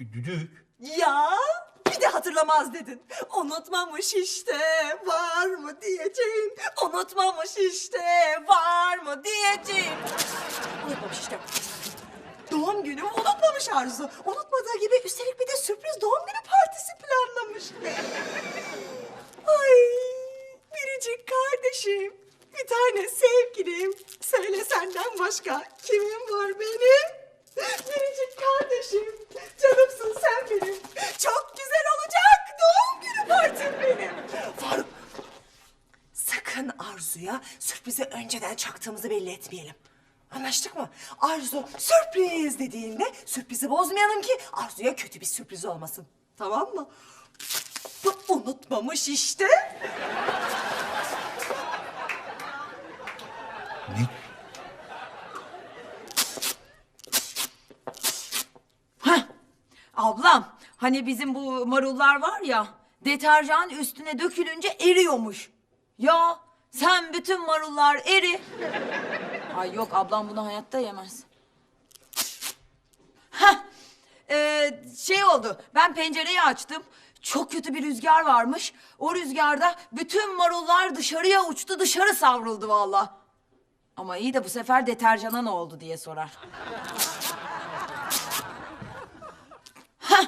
dü- düdük. Ya bir de hatırlamaz dedin. Unutmamış işte var mı diyeceğim. Unutmamış işte var mı diyeceğim. Unutmamış işte. Doğum günü unutmamış Arzu. Unutmadığı gibi üstelik bir de sürpriz doğum günü partisi planlamış. Ay biricik kardeşim. Bir tane sevgilim. Söyle senden başka kimim var benim? Biricik kardeşim. Canımsın sen benim. Çok güzel olacak doğum günü partim benim. Faruk. Sakın Arzu'ya sürprizi önceden çaktığımızı belli etmeyelim. Anlaştık mı? Arzu sürpriz dediğinde sürprizi bozmayalım ki Arzu'ya kötü bir sürpriz olmasın. Tamam mı? Unutmamış işte. Ne? Heh. Ablam hani bizim bu marullar var ya deterjan üstüne dökülünce eriyormuş. Ya sen bütün marullar eri. Ay yok ablam bunu hayatta yemez. Heh. Ee, şey oldu ben pencereyi açtım. Çok kötü bir rüzgar varmış. O rüzgarda bütün marullar dışarıya uçtu dışarı savruldu vallahi. Ama iyi de bu sefer deterjana ne oldu diye sorar. Hah!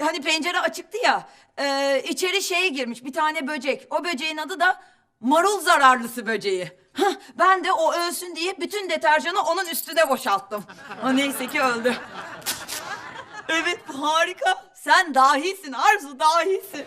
Hani pencere açıktı ya. E, içeri şey girmiş bir tane böcek. O böceğin adı da marul zararlısı böceği. Hah, ben de o ölsün diye bütün deterjanı onun üstüne boşalttım. O neyse ki öldü. Evet harika. Sen dahisin Arzu dahisin.